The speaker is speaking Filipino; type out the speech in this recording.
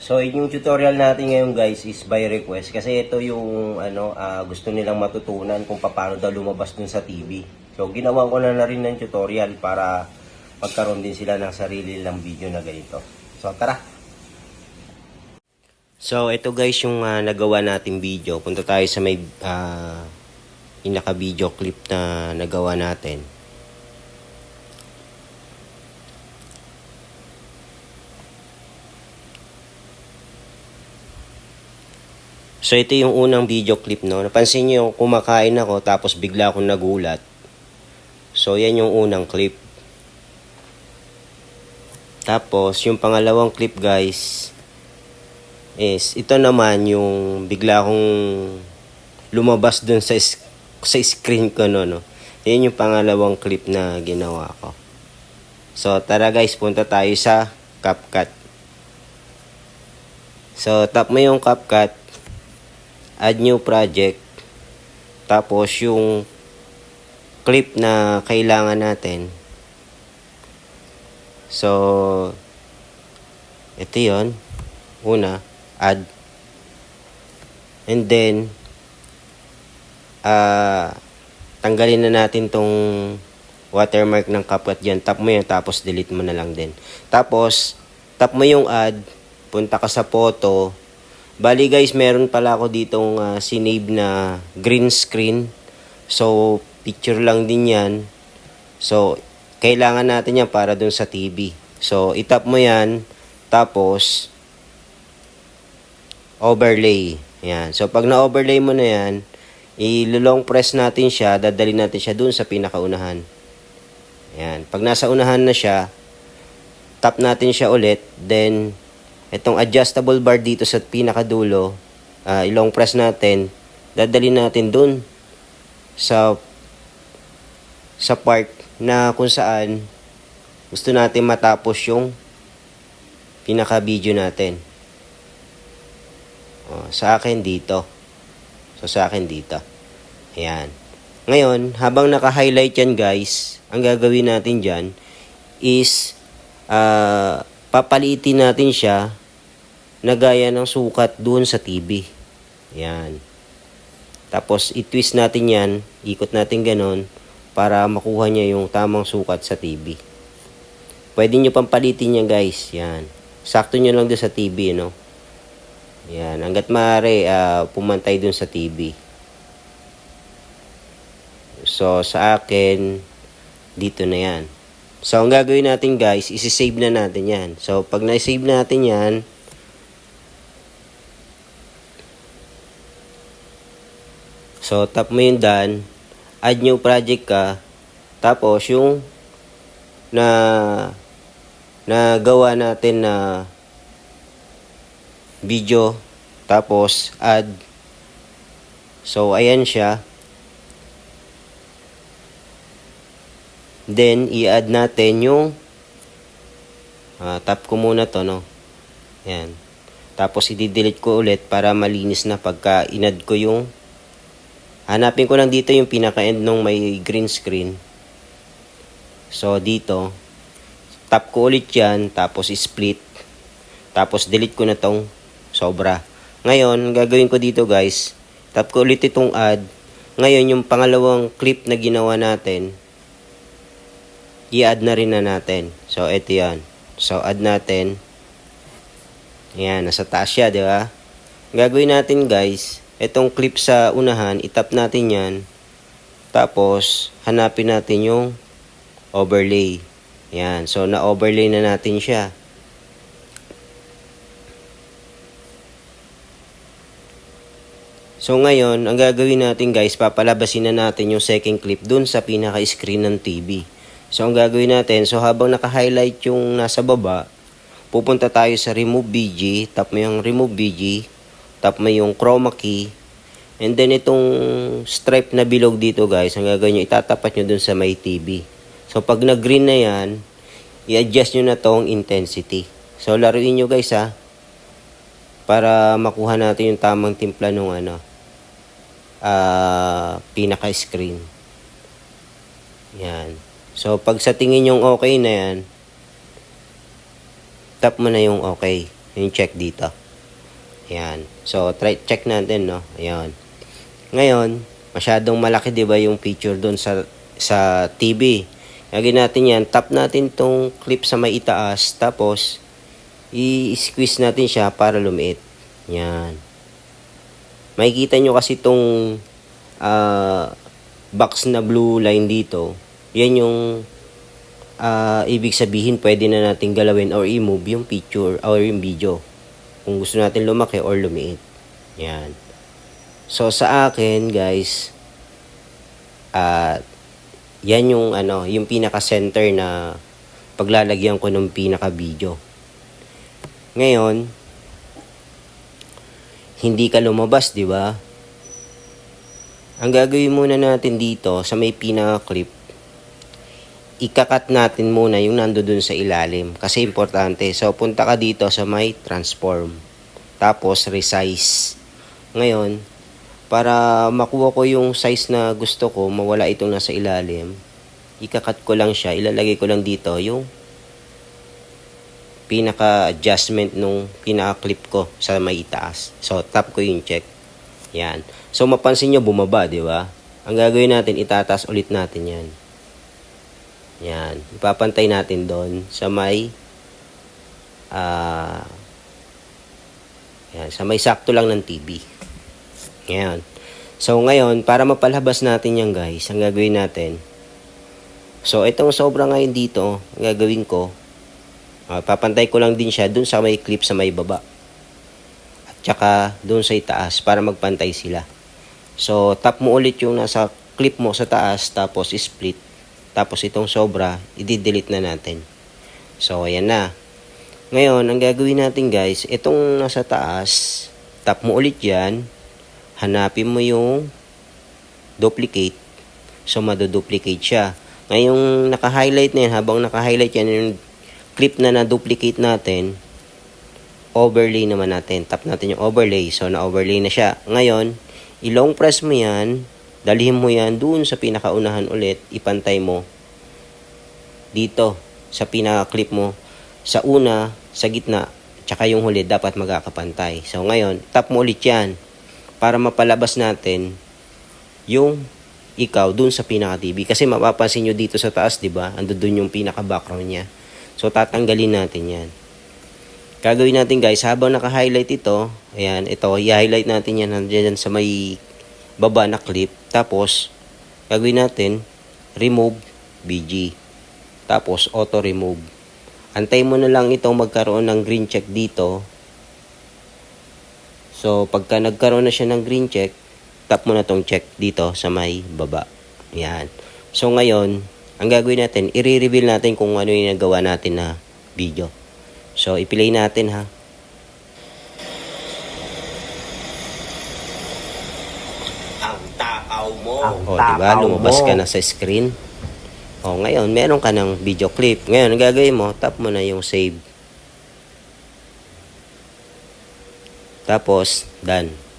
So, yung tutorial natin ngayon guys is by request kasi ito yung ano ah, gusto nilang matutunan kung paano daw lumabas dun sa TV. So, ginawa ko na na rin ng tutorial para magkaroon din sila ng sarili nilang video na ganito. So, tara! So, ito guys yung ah, nagawa nating video. Punta tayo sa may ah, yung naka-video clip na nagawa natin. So ito yung unang video clip no. Napansin niyo kumakain ako tapos bigla akong nagulat. So yan yung unang clip. Tapos yung pangalawang clip guys is ito naman yung bigla akong lumabas dun sa sa screen ko no no. Yan yung pangalawang clip na ginawa ko. So tara guys, punta tayo sa CapCut. So tap mo yung CapCut add new project. Tapos yung clip na kailangan natin. So, ito yon Una, add. And then, ah tanggalin na natin tong watermark ng CapCut dyan. Tap mo yan, tapos delete mo na lang din. Tapos, tap mo yung add, punta ka sa photo, Bali guys, meron pala ako ditong uh, sinave na green screen. So, picture lang din yan. So, kailangan natin yan para dun sa TV. So, itap mo yan. Tapos, overlay. Yan. So, pag na-overlay mo na yan, ilulong press natin siya, dadali natin siya dun sa pinakaunahan. Yan. Pag nasa unahan na siya, tap natin siya ulit, then itong adjustable bar dito sa pinakadulo, uh, ilong press natin, dadali natin dun sa sa part na kung saan gusto natin matapos yung pinaka video natin. Oh, sa akin dito. So sa akin dito. Ayan. Ngayon, habang naka-highlight yan guys, ang gagawin natin dyan is uh, papalitin natin siya na gaya ng sukat doon sa TV. Yan. Tapos, i-twist natin yan, ikot natin ganon, para makuha niya yung tamang sukat sa TV. Pwede nyo pang palitin yan guys. Yan. Sakto nyo lang doon sa TV, no? Yan. Hanggat maaari, uh, pumantay doon sa TV. So, sa akin, dito na yan. So, ang gagawin natin guys, isi-save na natin yan. So, pag na-save natin yan, So, tap mo yung done, add new project ka, tapos yung na na gawa natin na video, tapos add. So, ayan siya. Then, i-add natin yung ah, tap ko muna to, no? Ayan. Tapos, i-delete ko ulit para malinis na pagka inad ko yung Hanapin ko lang dito yung pinaka-end nung may green screen. So, dito. Tap ko ulit yan. Tapos, split. Tapos, delete ko na tong sobra. Ngayon, gagawin ko dito guys. Tap ko ulit itong add. Ngayon, yung pangalawang clip na ginawa natin, i-add na rin na natin. So, ito yan. So, add natin. Ayan, nasa taas siya, di ba? Gagawin natin guys, itong clip sa unahan, itap natin yan. Tapos, hanapin natin yung overlay. Yan. So, na-overlay na natin siya. So, ngayon, ang gagawin natin guys, papalabasin na natin yung second clip dun sa pinaka-screen ng TV. So, ang gagawin natin, so habang naka-highlight yung nasa baba, pupunta tayo sa Remove BG, tap mo yung Remove BG, tap mo yung chroma key, and then itong stripe na bilog dito guys, ang gagawin nyo, itatapat nyo dun sa may TV. So pag nag-green na yan, i-adjust nyo na tong intensity. So laruin nyo guys ha, para makuha natin yung tamang timpla nung ano, uh, pinaka-screen. Yan. So pag sa tingin yung okay na yan, tap mo na yung okay. Yung check dito. Ayan. So, try, check natin, no? Ayan. Ngayon, masyadong malaki, di ba, yung picture doon sa, sa TV. Lagyan natin yan. Tap natin tong clip sa may itaas. Tapos, i-squeeze natin siya para lumiit. Yan. Makikita nyo kasi itong ah, box na blue line dito. Yan yung ah, ibig sabihin pwede na natin galawin or i-move yung picture or yung video. Kung gusto natin lumaki or lumiit. Yan. So sa akin guys, at yan yung ano, yung pinaka center na paglalagyan ko ng pinaka video. Ngayon, hindi ka lumabas, di ba? Ang gagawin muna natin dito sa may pinaka-clip, ikakat natin muna yung nando dun sa ilalim kasi importante. So, punta ka dito sa may transform. Tapos, resize. Ngayon, para makuha ko yung size na gusto ko, mawala itong nasa ilalim, ikakat ko lang siya, ilalagay ko lang dito yung pinaka-adjustment nung pinaka-clip ko sa may itaas. So, tap ko yung check. Yan. So, mapansin nyo, bumaba, di ba? Ang gagawin natin, itataas ulit natin yan. Yan. Ipapantay natin doon sa may ah yan, sa may sakto lang ng TV. Ngayon. So, ngayon, para mapalabas natin yan, guys, ang gagawin natin, so, itong sobra ngayon dito, ang gagawin ko, ah, papantay ko lang din siya dun sa may clip sa may baba. At saka, dun sa itaas, para magpantay sila. So, tap mo ulit yung nasa clip mo sa taas, tapos split. Tapos itong sobra, i-delete na natin. So, ayan na. Ngayon, ang gagawin natin guys, itong nasa taas, tap mo ulit yan, hanapin mo yung duplicate. So, maduduplicate siya. Ngayong naka-highlight na yan, habang naka-highlight yan, yung clip na na-duplicate natin, overlay naman natin. Tap natin yung overlay. So, na-overlay na siya. Ngayon, ilong press mo yan, dalhin mo yan doon sa pinakaunahan ulit, ipantay mo dito sa pinaka-clip mo sa una, sa gitna, tsaka yung huli dapat magkakapantay. So ngayon, tap mo ulit yan para mapalabas natin yung ikaw dun sa pinaka-TV. Kasi mapapansin nyo dito sa taas, di ba? Ando dun yung pinaka-background niya. So tatanggalin natin yan. Gagawin natin guys, habang naka-highlight ito, ayan, ito, i-highlight natin yan nandiyan sa may baba na clip. Tapos, gagawin natin, remove BG. Tapos, auto remove. Antay mo na lang itong magkaroon ng green check dito. So, pagka nagkaroon na siya ng green check, tap mo na tong check dito sa may baba. Yan. So, ngayon, ang gagawin natin, i-reveal natin kung ano yung nagawa natin na video. So, i-play natin ha. Ang takaw mo. Ang o, diba? takaw Lumabas mo. ka na sa screen. O, ngayon, meron ka ng video clip. Ngayon, ang gagawin mo, tap mo na yung save. Tapos, done.